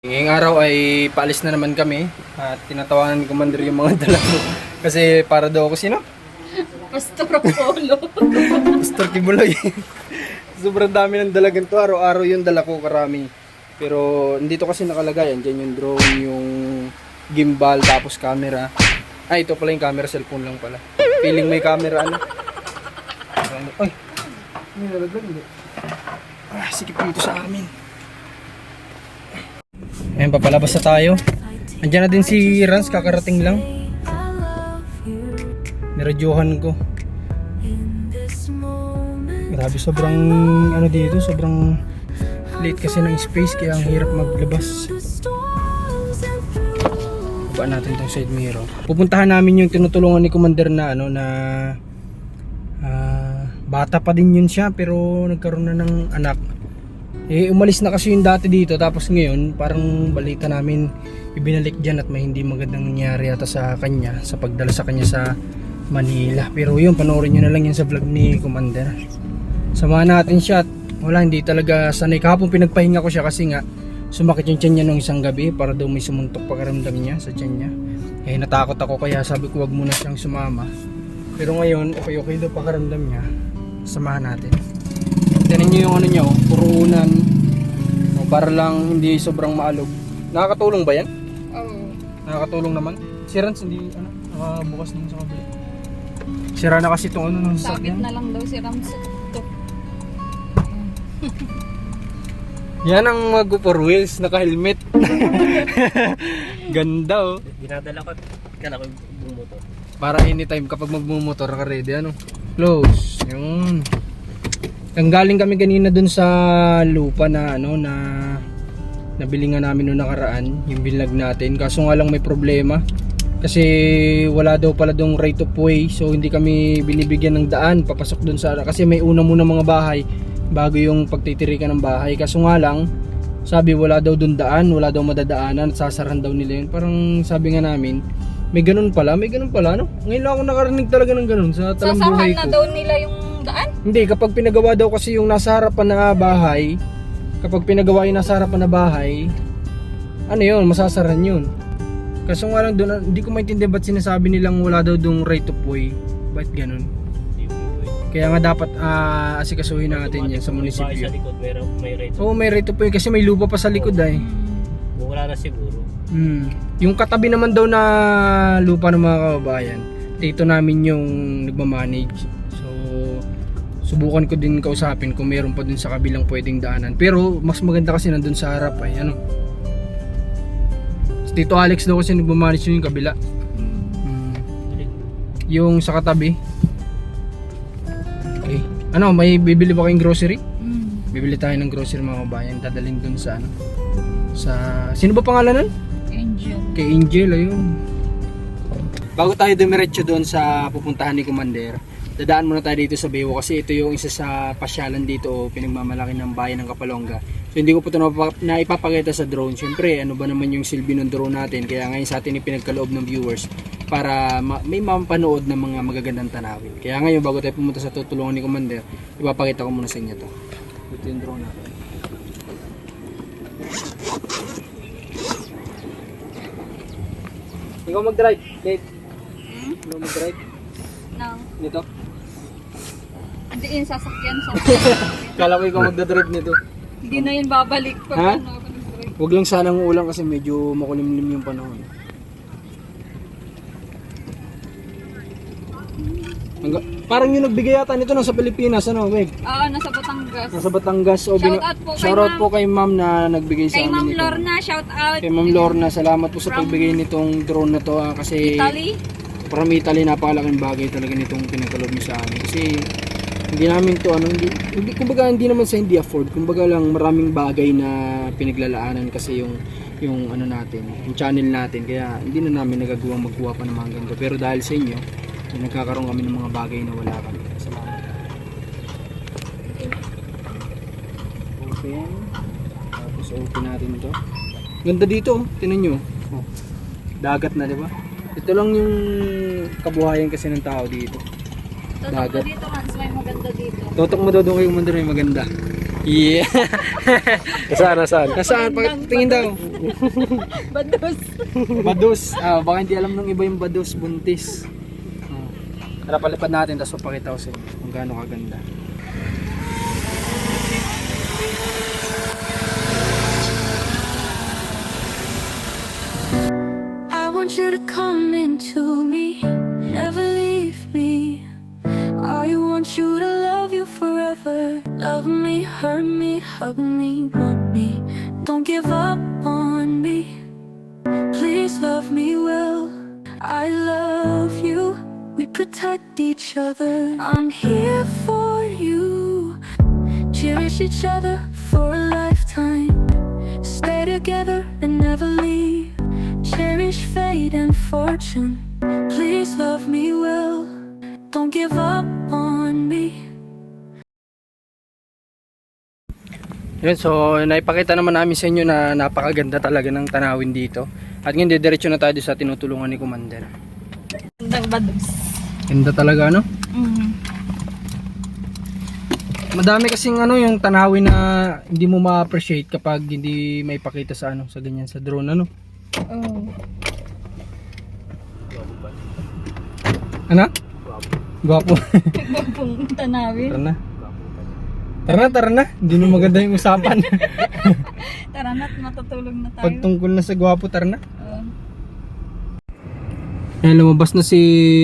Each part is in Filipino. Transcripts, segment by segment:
Ngayong araw ay paalis na naman kami at tinatawanan ni Commander yung mga dala ko. Kasi para daw ako sino? Pastor Apollo. Pastor Kibuloy. Sobrang dami ng dalagan to. Araw-araw yung dala ko karami. Pero dito kasi nakalagay. Andyan yung drone, yung gimbal, tapos camera. Ay, ito pala yung camera. Cellphone lang pala. Feeling may camera. Ano? Ay! May nalaglag. Ah, sikip dito sa amin. Ayan, papalabas na tayo. Andiyan na din si Rans, kakarating lang. Niradyohan ko. Grabe, sobrang ano dito, sobrang late kasi ng space kaya ang hirap maglabas. Baba natin tong side mirror. Pupuntahan namin yung tinutulungan ni Commander na ano na ah, bata pa din yun siya pero nagkaroon na ng anak. Eh, umalis na kasi yung dati dito tapos ngayon parang balita namin ibinalik dyan at may hindi magandang nangyari ata sa kanya sa pagdala sa kanya sa Manila. Pero yun, panoorin nyo na lang yun sa vlog ni Commander. Samahan natin siya at wala, hindi talaga sanay. Kahapon pinagpahinga ko siya kasi nga sumakit yung tiyan niya nung isang gabi para daw may sumuntok pakiramdam niya sa tiyan niya. Eh natakot ako kaya sabi ko wag muna siyang sumama. Pero ngayon, okay okay daw pakiramdam niya. Samahan natin. Tignan niyo yung ano niya, oh, puro unan. Para lang hindi sobrang maalog. Nakakatulong ba yan? Oo. Nakakatulong naman. Si Rans hindi ano, nakabukas din sa kabila. Sira na kasi itong ano ng Sabit sasakyan. na lang daw si. Ito. Yan ang mag for wheels, naka-helmet. Ganda oh. Dinadala ko, kala ko bumuto. Para anytime kapag magmumotor ka ready ano. Close. Yun. Nanggaling kami kanina dun sa lupa na ano na nabili nga namin noong nakaraan, yung binlag natin. Kaso nga lang may problema. Kasi wala daw pala dong right of way. So hindi kami binibigyan ng daan papasok dun sa kasi may una muna mga bahay bago yung pagtitirikan ng bahay. Kaso nga lang sabi wala daw dun daan, wala daw madadaanan, at sasaran daw nila yun. Parang sabi nga namin, may ganun pala, may ganun pala, no? Ngayon lang ako nakarinig talaga ng ganun sa talang buhay Sasahan na ko. daw nila yung daan. Hindi, kapag pinagawa daw kasi yung nasa harapan na bahay, kapag pinagawa yung nasa harapan na bahay, ano yun, masasaran yun. Kaso nga lang doon, hindi ko maintindihan ba't sinasabi nilang wala daw dong right of way. Ba't ganun? Kaya nga dapat ah, asikasuhin natin yan sa munisipyo. sa likod, may right. Oo, may right of way kasi may lupa pa sa likod ay. Kung wala na siguro, Hmm. Yung katabi naman daw na lupa ng mga kababayan, dito namin yung nagmamanage. Subukan ko din kausapin kung meron pa dun sa kabilang pwedeng daanan. Pero, mas maganda kasi nandun sa harap ay ano. Tito Alex daw kasi nagmamanage yung kabila. Hmm. Yung sa katabi. Okay. Ano, may bibili ba kayong grocery? Mm. Bibili tayo ng grocery mga kababayan. Dadalhin dun sa ano. Sa... Sino ba pangalan nun? Angel. Kay Angel, ayun. Bago tayo dumiretso doon sa pupuntahan ni Commander, dadaan muna tayo dito sa Bewo kasi ito yung isa sa pasyalan dito o pinagmamalaki ng bayan ng Kapalonga. So hindi ko po ito naipapakita sa drone. Siyempre, ano ba naman yung silbi ng drone natin? Kaya ngayon sa atin ipinagkaloob ng viewers para ma- may mapanood ng mga magagandang tanawin. Kaya ngayon bago tayo pumunta sa tutulungan ni Commander, ipapakita ko muna sa inyo to. Ito yung drone natin. Ikaw mag-drive, Kate. Hmm? Ikaw mag-drive. No. Nito. Hindi yun sasakyan sa Kala ko ikaw magdadrive nito. Hindi na yun babalik pag Ha? ano ako nag-drive. Huwag lang sanang uulan kasi medyo makulimlim yung panahon. Hangga- parang yung nagbigay yata nito nasa Pilipinas, ano, Meg? Oo, nasa Batangas. Nasa Batangas. O, Shout out po kay shoutout ma'am. po kay ma'am na nagbigay sa Kay amin Ma'am nito. Lorna, shout out. Kay Ma'am Lorna, salamat po sa From pagbigay nitong drone na to ah, kasi Italy. from Italy napakalaking bagay talaga nitong pinagkaloob niyo sa amin kasi hindi namin to ano hindi, hindi kumbaga hindi naman sa hindi afford. Kumbaga lang maraming bagay na pinaglalaanan kasi yung yung ano natin yung channel natin. Kaya hindi na namin nagagawang magkuha pa ng mga ganito. Pero dahil sa inyo nagkakaroon kami ng mga bagay na wala kami. Salamat open. Tapos open natin to. Ganda dito oh. tinan nyo oh. dagat na di ba? Ito lang yung kabuhayan kasi ng tao dito. Dagat. dito, Hans, may maganda dito. Totok mo daw doon kayo mandar may maganda. Yeah. Nasaan, nasaan? Nasaan? Tingin daw. Bados. Badus. Ah, baka hindi alam ng iba yung badus, buntis. Oh. Tara palipad natin tapos papakita ko sa inyo kung gaano kaganda. I want you to come into me, want you to love you forever. Love me, hurt me, hug me, want me. Don't give up on me. Please love me well. I love you. We protect each other. I'm here for you. Cherish each other for a lifetime. Stay together and never leave. Cherish fate and fortune. Please love me well. Don't give up on me. Yun, so naipakita naman namin sa inyo na napakaganda talaga ng tanawin dito. At ngayon didiretso na tayo sa tinutulungan ni Commander. Gandang bados. Ganda talaga no? Mm. Madami kasing ano yung tanawin na hindi mo ma-appreciate kapag hindi maipakita sa ano sa ganyan sa drone ano. Oh. Ano? Gwapo. Gagawang tanawin. tara na. Tara na, tara na. Hindi na maganda yung usapan. Tara na't matutulog na tayo. Pagtungkol na sa gwapo, tara na. Oh. Ayan, lumabas na si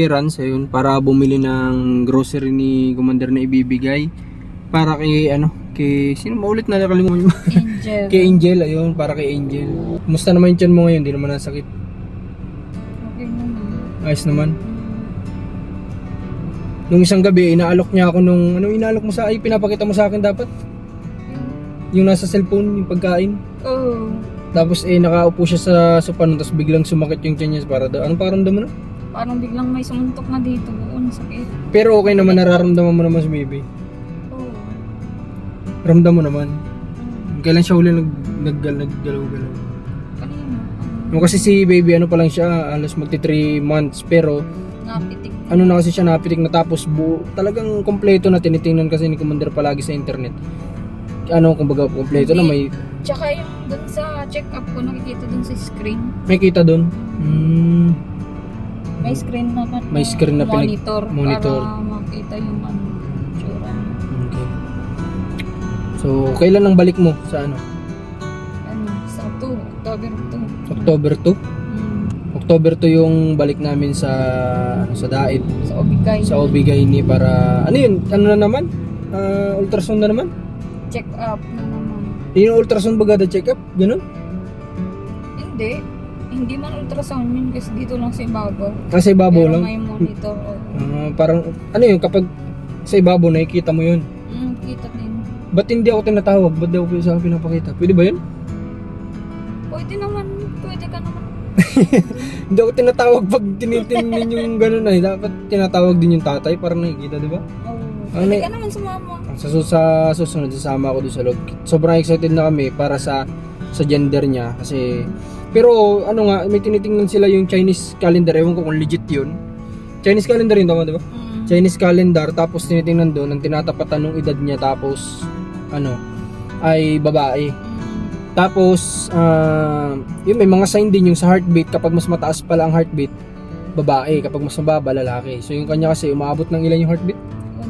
Rans ayun, para bumili ng grocery ni Commander na ibibigay. Para kay, ano, kay, sino maulit na nakalimutan mo? Angel. kay Angel, ayun, para kay Angel. Kumusta naman yung tiyan mo ngayon? Hindi naman nasakit. Okay naman. Ayos naman. Nung isang gabi, inaalok niya ako nung, ano inaalok mo sa, ay, pinapakita mo sa akin dapat? Yung nasa cellphone, yung pagkain. Oh. Tapos eh, nakaupo siya sa sopa nun, tapos biglang sumakit yung tiyan niya para daw. Anong paramdam mo na? Parang biglang may sumuntok na dito. Oo, sakit. Pero okay naman, nararamdaman mo naman si baby. Oh. Ramdam mo naman. Mm. Kailan siya huli nag, nag, naggalaw-galaw? Kanina. No, kasi si baby, ano pa lang siya, alas magti 3 months. Pero, Napitik. ano na kasi siya napitik na tapos buo, talagang kompleto na tinitingnan kasi ni Commander palagi sa internet. Ano, kumbaga, kompleto na may, Tsaka yung dun sa check-up ko, nakikita dun sa screen. may kita doon. Hmm, May screen naman. May screen na pinag- monitor. monitor. Para makita yung ano, tsura okay. So, kailan ang balik mo sa ano? Ano, sa 2, October 2. October 2? October 2 yung balik namin sa ano, sa Daid. sa Obigay. Sa Obigay ni para ano yun? Ano na naman? Ah, ultrasound na naman? check-up na naman. Yung ultrasound baga the check up? Ganun? Hindi. Hindi man ultrasound yun kasi dito lang sa ibabaw. Kasi ibabaw Pero lang. may monitor. Ah, parang ano yun kapag sa ibabaw nakikita mo yun. Mm, kita din. Ba't hindi ako tinatawag? Ba't di ako sa pinapakita? Pwede ba yun? Pwede naman, pwede ka naman. Hindi ako tinatawag pag tinitingnan yung ganun ay dapat tinatawag din yung tatay para nakikita, di ba? Oo. Ano Pwede eh? ka naman sumama. Sa, sa susunod, sasama ako doon sa loob. Sobrang excited na kami para sa sa gender niya kasi pero ano nga, may tinitingnan sila yung Chinese calendar. Ewan ko kung legit yun. Chinese calendar yun, tama di ba? Mm. Chinese calendar tapos tinitingnan doon ang tinatapatan ng edad niya tapos ano ay babae. Tapos ah, yun may mga sign din yung sa heartbeat kapag mas mataas pala ang heartbeat babae kapag mas mababa lalaki. So yung kanya kasi umaabot ng ilan yung heartbeat?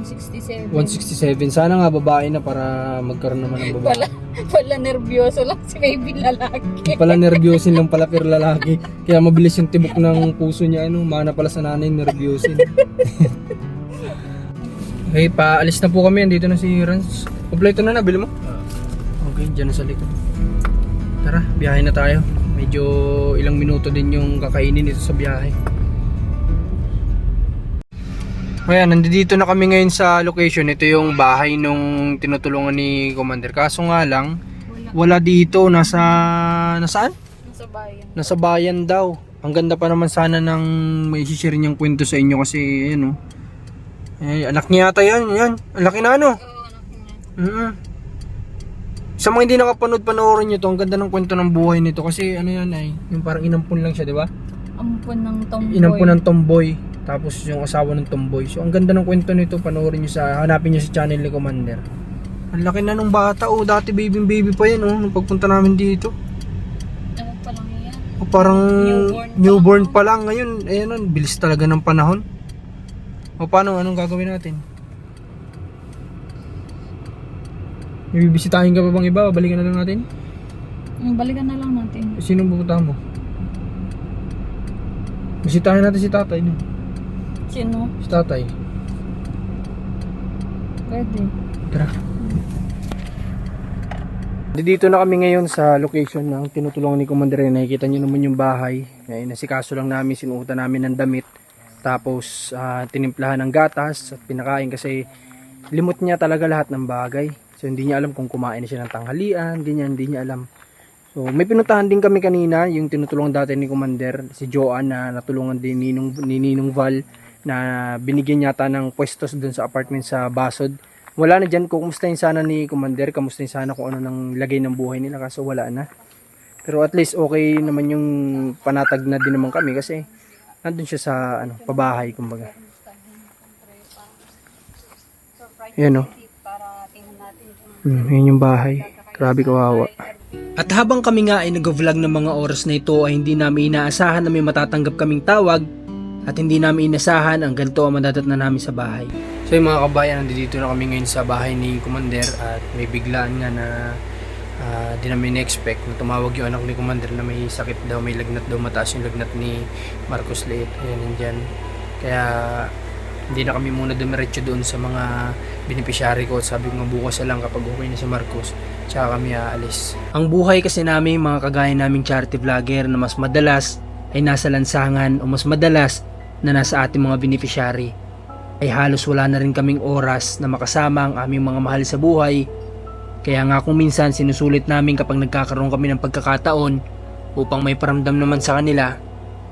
167. 167. Sana nga babae na para magkaroon naman ng babae. Wala, wala nervyoso lang si baby lalaki. pala nervyosin lang pala pero lalaki. Kaya mabilis yung tibok ng puso niya. Ano, mana pala sa nanay nervyosin. okay, paalis na po kami. Andito na si Rans. Kompleto na nabili mo? Okay, dyan na sa likod. Tara, biyahe na tayo. Medyo ilang minuto din yung kakainin dito sa biyahe. Ayan, nandito na kami ngayon sa location. Ito yung bahay nung tinutulungan ni Commander. Kaso nga lang, Wala. dito. Nasa, nasaan? Nasa bayan. Nasa bayan daw. Ang ganda pa naman sana ng may share niyang kwento sa inyo kasi ano. Eh, anak niya yata yan, yan. Ang laki na ano. Oo, anak niya. Mm Sa mga hindi nakapanood, panoorin nyo to. Ang ganda ng kwento ng buhay nito. Kasi ano yan ay, yung parang inampun lang siya, di ba? Ampun ng tomboy. Inampun ng tomboy. Tapos yung asawa ng tomboy. So ang ganda ng kwento nito, panoorin nyo sa, hanapin nyo sa channel ni Commander. Ang laki na nung bata. Oh, dati baby baby pa yan oh. Nung pagpunta namin dito. Ano pa lang yan? O parang Newborn pa newborn pa lang ngayon. Ayan, ang bilis talaga ng panahon. O paano? Anong gagawin natin? May bibisitahin ka pa bang iba? O Balikan na lang natin? Mm, Balikan na lang natin. Sino pupuntahan mo? Bisitahin natin si tatay. No? Sino? Si tatay. Pwede. Tara. Dito na kami ngayon sa location ng tinutulungan ni Commander. Nakikita nyo naman yung bahay. Ngayon, nasikaso lang namin, sinuutan namin ng damit. Tapos, ah, tinimplahan ng gatas at pinakain kasi limot niya talaga lahat ng bagay. So, hindi niya alam kung kumain na siya ng tanghalian, ganyan, hindi niya alam. So, may pinuntahan din kami kanina, yung tinutulungan dati ni Commander, si Joanne na natulungan din ni Ninong, ni Ninong Val na binigyan yata ng pwestos dun sa apartment sa Basod. Wala na dyan, kumustahin sana ni Commander, kamustahin sana kung ano nang lagay ng buhay nila kaso wala na. Pero at least okay naman yung panatag na din naman kami kasi nandun siya sa ano, pabahay kumbaga. Yan o. Hmm, yun yung bahay. Grabe kawawa. At habang kami nga ay nag-vlog ng mga oras na ito ay hindi namin inaasahan na may matatanggap kaming tawag at hindi namin inasahan ang ganito ang madadat na namin sa bahay. So yung mga kabayan, nandito na kami ngayon sa bahay ni Commander at may biglaan nga na ah, di namin na-expect na tumawag yung anak ni Commander na may sakit daw, may lagnat daw, mataas yung lagnat ni Marcos Leet. Ayan, nandyan. Kaya hindi na kami muna dumiretso doon sa mga beneficiary ko. Sabi ko bukas na lang kapag okay na si Marcos, tsaka kami aalis. Ang buhay kasi namin, mga kagaya naming charity vlogger na mas madalas ay nasa lansangan o mas madalas na nasa ating mga beneficiary ay halos wala na rin kaming oras na makasama ang aming mga mahal sa buhay. Kaya nga kung minsan sinusulit namin kapag nagkakaroon kami ng pagkakataon upang may paramdam naman sa kanila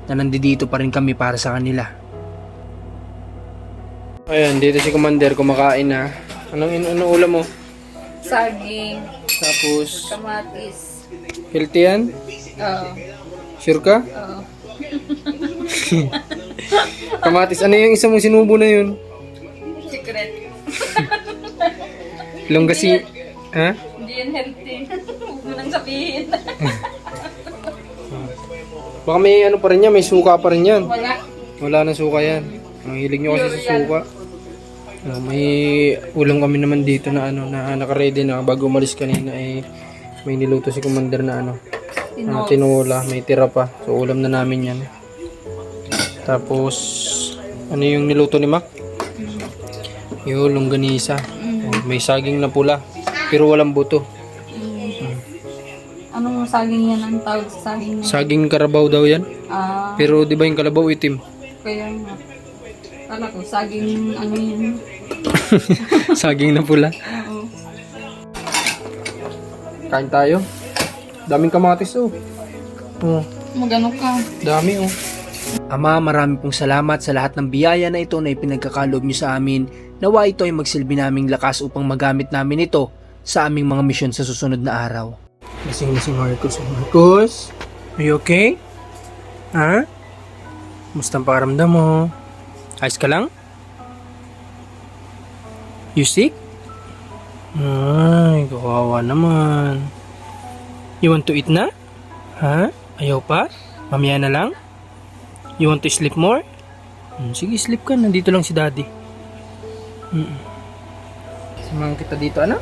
na nandito pa rin kami para sa kanila. Ayan, dito si Commander kumakain na. Anong, anong ulam mo? Saging, Tapos, kamatis. healthy yan? Oo. Sure ka? Oo. Kamatis, ano yung isa mong sinubo na yun? Secret. Longgasi, ha? Hindi yan healthy. Huwag mo nang sabihin. Baka may ano pa rin yan, may suka pa rin yan. Wala. Wala nang suka yan. Ang hilig nyo kasi sa suka. Ano, may ulam kami naman dito na ano na naka-ready na bago umalis kanina ay may niluto si Commander na ano ah, tinola, may tira pa. So ulam na namin yan. Tapos ano yung niluto ni Mac? Yung longganisa. Oh, may saging na pula pero walang buto. Anong saging yan ang tawag sa saging? Saging karabaw daw yan. Ah, Pero di ba yung kalabaw itim? kaya nga. Kala ko, saging ano yun. saging na pula. Oo. Kain tayo. Daming kamatis oh. Oh, Magano ka. dami oh. Ama, marami pong salamat sa lahat ng biyaya na ito na ipinagkakaloob niyo sa amin. Nawa ito ay magsilbi naming lakas upang magamit namin ito sa aming mga misyon sa susunod na araw. Lasing na si Marcos. Marcos, are you okay? Ha? Musta ang pakiramdam mo? Ayos ka lang? You sick? Ay, kawawa naman. You want to eat na? Ha? Ayaw pa? Mamaya na lang? You want to sleep more? Hmm, sige, sleep ka. Nandito lang si daddy. Mm. Samahan kita dito, ano?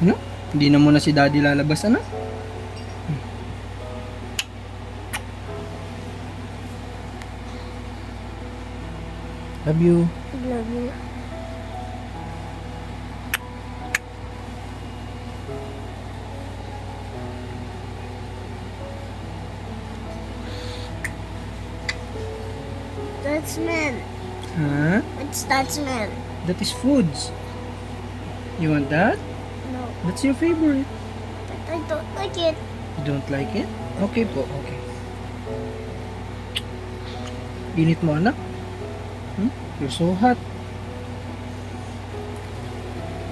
Ano? Hindi na muna si daddy lalabas, ano? Love you. Love you. That smell. Huh? What's that smell? That is foods. You want that? No, That's your favorite. but I don't like it. You don't like it? Okay po, okay. Init mo anak? Hmm? Hot.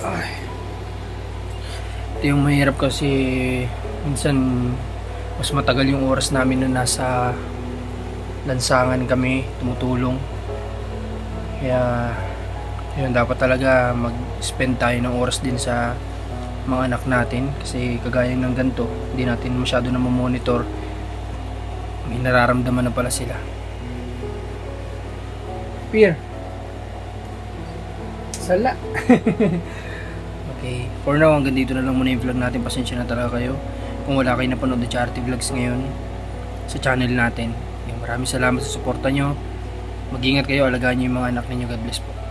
Ay. Ito yung mahirap kasi minsan mas matagal yung oras namin na nasa lansangan kami, tumutulong. Kaya yun, dapat talaga mag-spend tayo ng oras din sa mga anak natin kasi kagaya ng ganito hindi natin masyado na monitor may nararamdaman na pala sila Peer Sala. Okay for now hanggang dito na lang muna yung vlog natin. Pasensya na talaga kayo kung wala kayo napanood na charity vlogs ngayon sa channel natin. Yung maraming salamat sa suporta nyo. Mag-ingat kayo alagaan nyo yung mga anak ninyo. God bless po